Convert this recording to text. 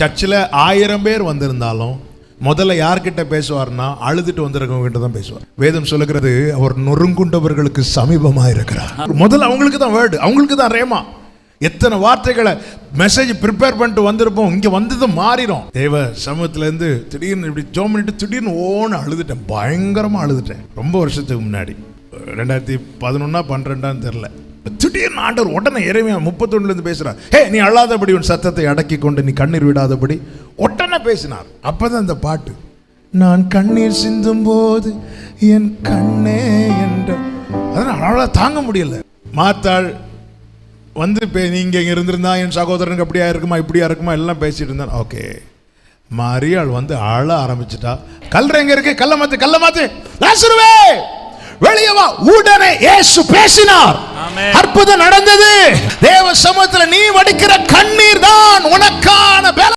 சர்ச்சில் ஆயிரம் பேர் வந்திருந்தாலும் முதல்ல யார்கிட்ட பேசுவார்னா அழுதுட்டு வந்திருக்கவங்க கிட்ட தான் பேசுவார். வேதம் சொல்லுகிறது அவர் நொறுங்குண்டவர்களுக்கு சமீபமாக இருக்கிறார். முதல்ல அவங்களுக்கு தான் வேர்டு அவங்களுக்கு தான் ரேமா எத்தனை வார்த்தைகளை மெசேஜ் ப்ரிப்பேர் பண்ணிட்டு வந்திருப்போம் இங்கே வந்தது மாறிடும். தேவ சமூகத்துலேருந்து திடீர்னு இப்படி ஜோம் பண்ணிட்டு திடீர்னு ஓன்னு அழுதுட்டேன் பயங்கரமாக அழுதுட்டேன். ரொம்ப வருஷத்துக்கு முன்னாடி. ரெண்டாயிரத்தி பதினொன்னா பன்னிரெண்டான்னு தெரில திடீர்னு ஆண்டவர் உடனே இறைமையா முப்பத்தொன்னுலேருந்து பேசுகிறார் ஹே நீ அழாதபடி உன் சத்தத்தை அடக்கி கொண்டு நீ கண்ணீர் விடாதபடி. உடனே பேசினார். அப்பதான் இந்த பாட்டு நான் கண்ணீர் சிந்தும் போது என் கண்ணே என்ற அதனால் அழகாக தாங்க முடியல. மாத்தாள் வந்து நீங்கள் இங்கே இருந்திருந்தா என் சகோதரனுக்கு அப்படியா இருக்குமா இப்படியா இருக்குமா? எல்லாம் பேசிட்டு இருந்தான் ஓகே. மரியாள் வந்து அழ ஆரம்பிச்சிட்டா. கல்ற எங்க இருக்கு கல்ல மாத்து கல்ல மாத்து லாசருவே! வெளியே வா. உடனே ஏசு பேசினார். அற்புதம் நடந்தது. தேவ சமூகத்தில் நீ வடிக்கிற கண்